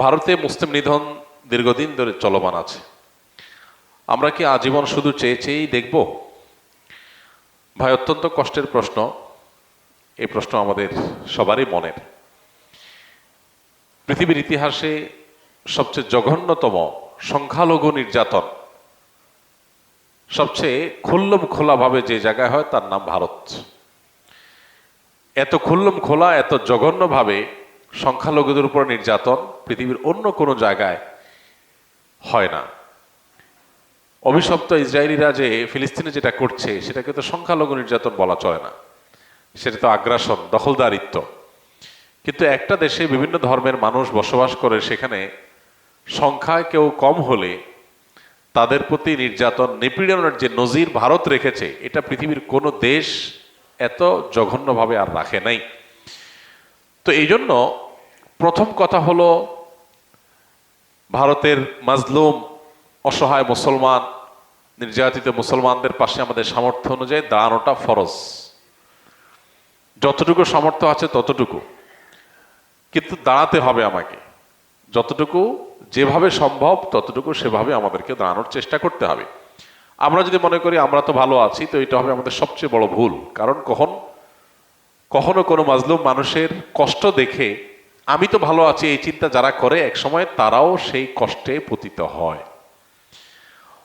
ভারতে মুসলিম নিধন দীর্ঘদিন ধরে চলমান আছে। আমরা কি আজীবন শুধু চেয়ে চেয়েই দেখব? ভাই, অত্যন্ত কষ্টের প্রশ্ন। এই প্রশ্ন আমাদের সবারই মনের। পৃথিবীর ইতিহাসে সবচেয়ে জঘন্যতম সংখ্যালঘু নির্যাতন, সবচেয়ে খুল্লম খোলাভাবে যে জায়গায় হয় তার নাম ভারত। এত খুল্লম খোলা, এত জঘন্যভাবে সংখ্যালঘুদের উপর নির্যাতন পৃথিবীর অন্য কোনো জায়গায় হয় না। অভিশপ্ত ইসরায়েলিরা যে ফিলিস্তিনে যেটা করছে, সেটাকে তো সংখ্যালঘু নির্যাতন বলা চলে না। সেটা তো আগ্রাসন, দখলদারিত্ব। কিন্তু একটা দেশে বিভিন্ন ধর্মের মানুষ বসবাস করে, সেখানে সংখ্যায় কেউ কম হলে তাদের প্রতি নির্যাতন, নিপীড়নের যে নজির ভারত রেখেছে, এটা পৃথিবীর কোনো দেশ এত জঘন্যভাবে আর রাখে নাই। তো এই জন্য প্রথম কথা হলো, ভারতের মাজলুম, অসহায় মুসলমান, নির্যাতিত মুসলমানদের পাশে আমাদের সামর্থ্য অনুযায়ী দাঁড়ানোটা ফরজ। যতটুকু সামর্থ্য আছে ততটুকু। কিন্তু দাঁড়াতে হবে আমাকে। যতটুকু যেভাবে সম্ভব, ততটুকু সেভাবে আমাদেরকে দাঁড়ানোর চেষ্টা করতে হবে। আমরা যদি মনে করি আমরা তো ভালো আছি, তো এটা হবে আমাদের সবচেয়ে বড় ভুল। কারণ কখন? কখনো কোনো মাজলুম মানুষের কষ্ট দেখে আমি তো ভালো আছি, এই চিন্তা যারা করে এক সময় তারাও সেই কষ্টে পতিত হয়।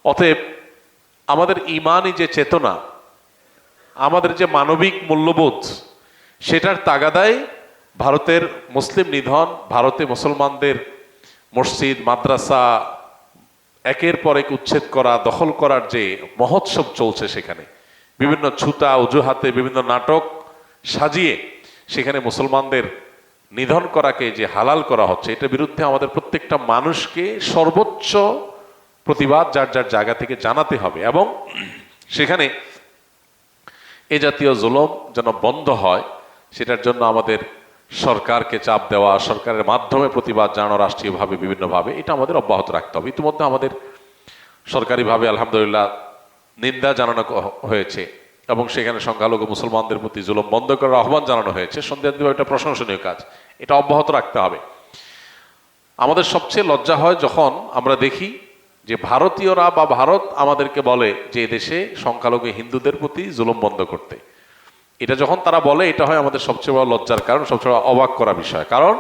অতএব আমাদের ইমানই যে চেতনা, আমাদের যে মানবিক মূল্যবোধ, সেটার তাগাদায় ভারতের মুসলিম নিধন, ভারতে মুসলমানদের মসজিদ, মাদ্রাসা, একের পর এক উচ্ছেদ করা, দখল করার যে মহোৎসব চলছে সেখানে, বিভিন্ন ছুতা, অজুহাতে বিভিন্ন নাটক সাজিয়ে সেখানে মুসলমানদের নিধন করাকে যে হালাল করা হচ্ছে, এটার বিরুদ্ধে আমাদের প্রত্যেকটা মানুষকে সর্বোচ্চ প্রতিবাদ যার যার জায়গা থেকে জানাতে হবে। এবং সেখানে এ জাতীয় জুলম যেন বন্ধ হয়, সেটার জন্য আমাদের সরকারকে চাপ দেওয়া, সরকারের মাধ্যমে প্রতিবাদ জানানো রাষ্ট্রীয়ভাবে, বিভিন্নভাবে, এটা আমাদের অব্যাহত রাখতে হবে। ইতিমধ্যে আমাদের সরকারিভাবে আলহামদুলিল্লাহ নিন্দা জানানো হয়েছে এবং সেখানে সংখ্যালঘু মুসলমানদের প্রতি জুলম বন্ধ করার আহ্বান জানানো হয়েছে। সন্ধ্যা একটা প্রশংসনীয় কাজ। এটা অব্যাহত রাখতে হবে। আমাদের সবচেয়ে লজ্জা হয় যখন আমরা দেখি যে ভারতীয়রা বা ভারত আমাদেরকে বলে যে দেশে সংখ্যালঘু হিন্দুদের প্রতি জুলুম বন্ধ করতে। এটা যখন তারা বলে, এটা হয় আমাদের সবচেয়ে বড় লজ্জার কারণ, সবচেয়ে বড় অবাক করা বিষয়। কারণ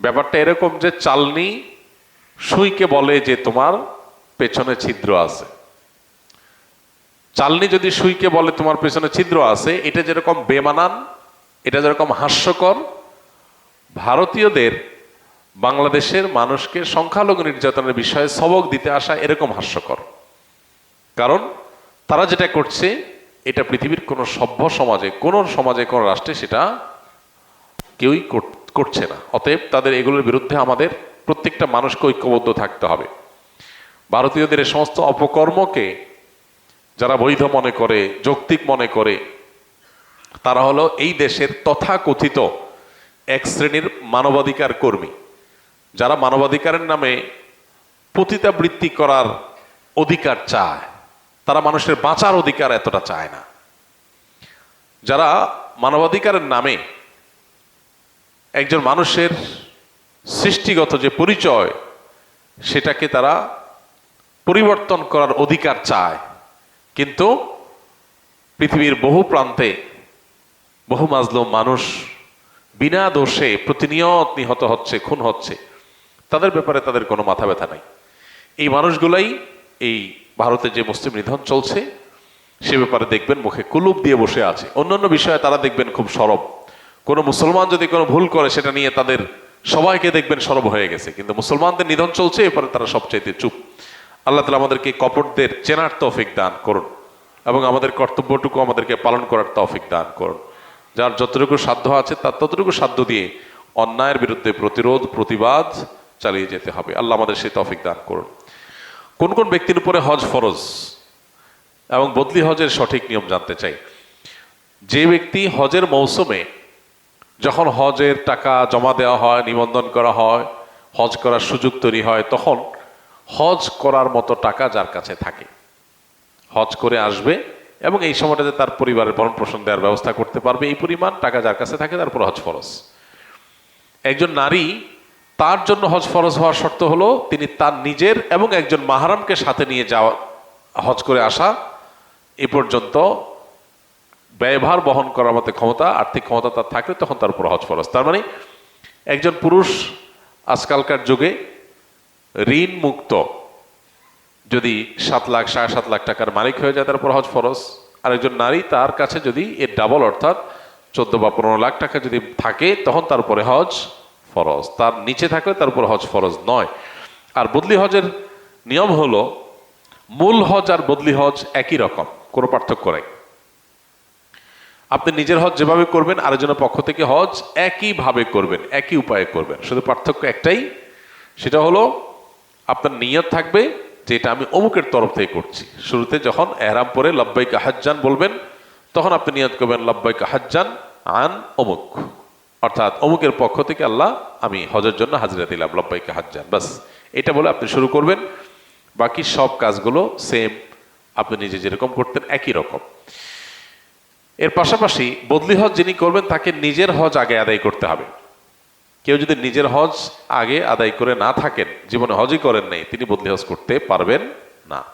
ব্যাপারটা এরকম যে চালনি সুইকে বলে যে তোমার পেছনে ছিদ্র আছে। চালনি যদি সুইকে বলে তোমার পেছনে ছিদ্র আছে, এটা যেরকম বেমানান, এটা যেরকম হাস্যকর ভারতীয়দের বাংলাদেশের মানুষকে সংখ্যালঘু নির্যাতনের বিষয়ে সবক দিতে আসা এরকম হাস্যকর। কারণ তারা যেটা করছে, এটা পৃথিবীর কোনো সভ্য সমাজে, কোনো সমাজে, কোনো রাষ্ট্রে সেটা কেউই করছে না। অতএব তাদের এগুলোর বিরুদ্ধে আমাদের প্রত্যেকটা মানুষকে ঐক্যবদ্ধ থাকতে হবে। ভারতীয়দের এই সমস্ত অপকর্মকে যারা বৈধ মনে করে, যৌক্তিক মনে করে, তারা হলো এই দেশের তথাকথিত এক শ্রেণির মানবাধিকার কর্মী, যারা মানবাধিকারের নামে পতিতাবৃত্তি করার অধিকার চায়। তারা মানুষের বাঁচার অধিকার এতটা চায় না। যারা মানবাধিকারের নামে একজন মানুষের সৃষ্টিগত যে পরিচয়, সেটাকে তারা পরিবর্তন করার অধিকার চায়। কিন্তু পৃথিবীর বহু প্রান্তে বহু মাজলুম মানুষ বিনা দোষে প্রতিনিয়ত নিহত হচ্ছে, খুন হচ্ছে, তাদের ব্যাপারে তাদের কোনো মাথা ব্যথা নাই। এই মানুষগুলাই এই ভারতে যে মুসলিম নিধন চলছে, সে ব্যাপারে দেখবেন মুখে কুলুপ দিয়ে বসে আছে। অন্যান্য বিষয়ে তারা দেখবেন খুব সরব। কোনো মুসলমান যদি কোনো ভুল করে, সেটা নিয়ে তাদের সবাইকে দেখবেন সরব হয়ে গেছে। কিন্তু মুসলমানদের নিধন চলছে, এরপরে তারা সবচাইতে চুপ। আল্লাহ তালা আমাদেরকে কপটদের চেনার তৌফিক দান করুন এবং আমাদের কর্তব্যটুকু আমাদেরকে পালন করার তৌফিক দান করুন। যার যতটুকু সাধ্য আছে, তার ততটুকু সাধ্য দিয়ে অন্যায়ের বিরুদ্ধে প্রতিরোধ, প্রতিবাদ চালিয়ে যেতে হবে। আল্লাহ আমাদের সেই তফিক দান করুন। কোন কোন ব্যক্তির উপরে হজ ফরজ এবং বদলি হজের সঠিক নিয়ম জানতে চাই? যে ব্যক্তি হজের মৌসুমে যখন হজের টাকা জমা দেওয়া হয়, নিবন্ধন করা হয়, হজ করার সুযোগ তৈরি হয়, তখন হজ করার মতো টাকা যার কাছে থাকে। হজ করে আসবে এবং এই সময়টাতে তার পরিবারের ভরণ পোষণ দেওয়ার ব্যবস্থা করতে পারবে। এই পরিমাণ টাকা যার কাছে থাকে তারপর হজ ফরজ। একজন নারী তার জন্য হজ ফরজ হওয়ার শর্ত হলো তিনি তার নিজের এবং একজন মাহারামকে সাথে নিয়ে যাওয়া, হজ করে আসা। এ পর্যন্ত ব্যয়ভার বহন করার মতো ক্ষমতা, আর্থিক ক্ষমতা তার থাকলে তখন তার উপর হজ ফরজ। তার মানে একজন পুরুষ আজকালকার যুগে ঋণ মুক্ত যদি সাত লাখ, সাড়ে সাত লাখ টাকার মালিক হয়ে যায়, তারপর হজ ফরজ। আর একজন নারী তার কাছে যদি এর ডাবল অর্থাৎ চোদ্দ বা পনেরো লাখ টাকা যদি থাকে, তখন তার উপরে হজ ফরজ। তার নিচে থাকলে তার উপর হজ ফরজ নয়। আর বদলি হজের নিয়ম হলো, মূল হজ আর বদলি হজ একই রকম, কোনো পার্থক্য নেই। আপনি নিজের হজ যেভাবে করবেন, আরেকজনের পক্ষ থেকে হজ একইভাবে করবেন, একই উপায়ে করবেন। শুধু পার্থক্য একটাই, সেটা হলো আপনার নিয়ত থাকবে যে এটা আমি অমুকের তরফ থেকে করছি। শুরুতে যখন এহরাম পরে লব্বাইকা হাজ্জান বলবেন, তখন আপনি নিয়ত করবেন লব্বাইকা হাজ্জান আন অমুক। অর্থাৎ অমুকের পক্ষ থেকে আল্লাহ আমি হজের জন্য হাজিরা দিলাম লব্বাইকা হাজ্জান। বাস, এটা বলে আপনি শুরু করবেন। বাকি সব কাজগুলো সেম আপনি নিজে যেরকম করতেন একই রকম। এর পাশাপাশি বদলি হজ যিনি করবেন, তাকে নিজের হজ আগে আদায় করতে হবে। কেউ যদি নিজের হজ আগে আদায় করে না থাকেন, জীবনে হজই করেন নাই, তিনি বদলি হজ করতে পারবেন না।